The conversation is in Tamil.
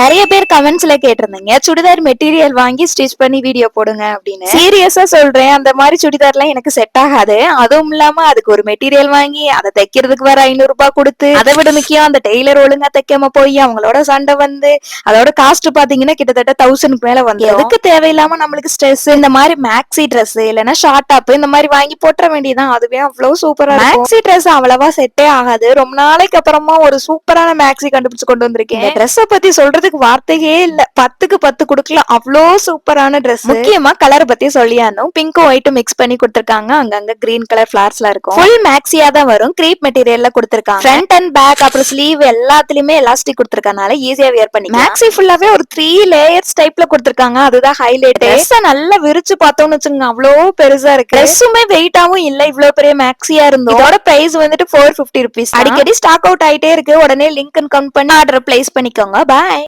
நிறைய பேர் கமெண்ட்ஸ்ல கேட்டிருந்தீங்க. சுடிதார் மெட்டீரியல் வாங்கி ஸ்டிச் பண்ணி வீடியோ போடுங்க அப்படின்னு. சீரியஸா சொல்றேன். அந்த மாதிரி சுடிதார்லாம் எனக்கு செட் ஆகாது. அதுவும் இல்லாம அதுக்கு ஒரு மெட்டீரியல் வாங்கி அதை தைக்கிறதுக்கு வேற ஐநூறு ரூபாய் கொடுத்து அதை விட முக்கியம் அந்த டெய்லர் ஒழுங்கா தைக்காம போய் அவங்களோட சண்டை வந்து அதோட காஸ்ட் பாத்தீங்கன்னா கிட்டத்தட்ட தௌசண்ட்க்கு மேல வந்து எதுக்கு தேவையில்லாம நம்மளுக்கு ஸ்ட்ரெஸ் இந்த மாதிரி மேக்ஸி ட்ரெஸ் இல்லைன்னா ஷார்ட் டாப் இந்த மாதிரி வாங்கி போட்டுற வேண்டியதான் அதுவே அவ்வளவு சூப்பரா மேக்ஸி ட்ரெஸ் அவ்வளவா செட்டே ஆகாது. ரொம்ப நாளைக்கு அப்புறமா ஒரு சூப்பரான மேக்ஸி கண்டுபிடிச்சு கொண்டு வந்திருக்கேன் ட்ரெஸ்ஸ பத்தி சொல்றதுக்கு வார்த்தையே இல்ல. பத்துக்கு பத்து குடுக்கலாம். அவ்வளோ சூப்பரான Dress. முக்கியமா கலர் பத்தி சொல்லியானும். பிங்க்கும் ஒயிட்டும் மிக்ஸ் பண்ணி கொடுத்திருக்காங்க. அங்கங்க கிரீன் கலர் ஃபிளார்ஸ்ல இருக்கும். ஃபுல் மேக்ஸியா தான் வரும். கிரீப் மெட்டீரியல்ல கொடுத்திருக்காங்க. ஃப்ரண்ட் அண்ட் பேக் அப்புறம் ஸ்லீவ் எல்லாத்துலயுமே எலாஸ்டிக் கொடுத்திருக்கனால ஈஸியா வியர் பண்ணி மேக்ஸி ஃபுல்லாவே ஒரு த்ரீ லேயர்ஸ் டைப்ல கொடுத்திருக்காங்க. அதுதான் ஹைலைட் ட்ரெஸ் நல்லா விரிச்சு பார்த்தோம்னு வச்சுங்க அவ்வளோ பெருசா இருக்கு. ட்ரெஸ்ஸுமே வெயிட்டாவும் இல்ல. இவ்வளவு பெரிய மேக்ஸியா இருந்தோம். இதோட பிரைஸ் வந்துட்டு ஃபோர் பிப்டி ருபீஸ் அடிக்கடி ஸ்டாக் அவுட் ஆயிட்டே இருக்கு. உடனே லிங்க் கவுண்ட் பண்ணி ஆர்டர் பிளேஸ் பண்ணிக்கோங்க. பாய்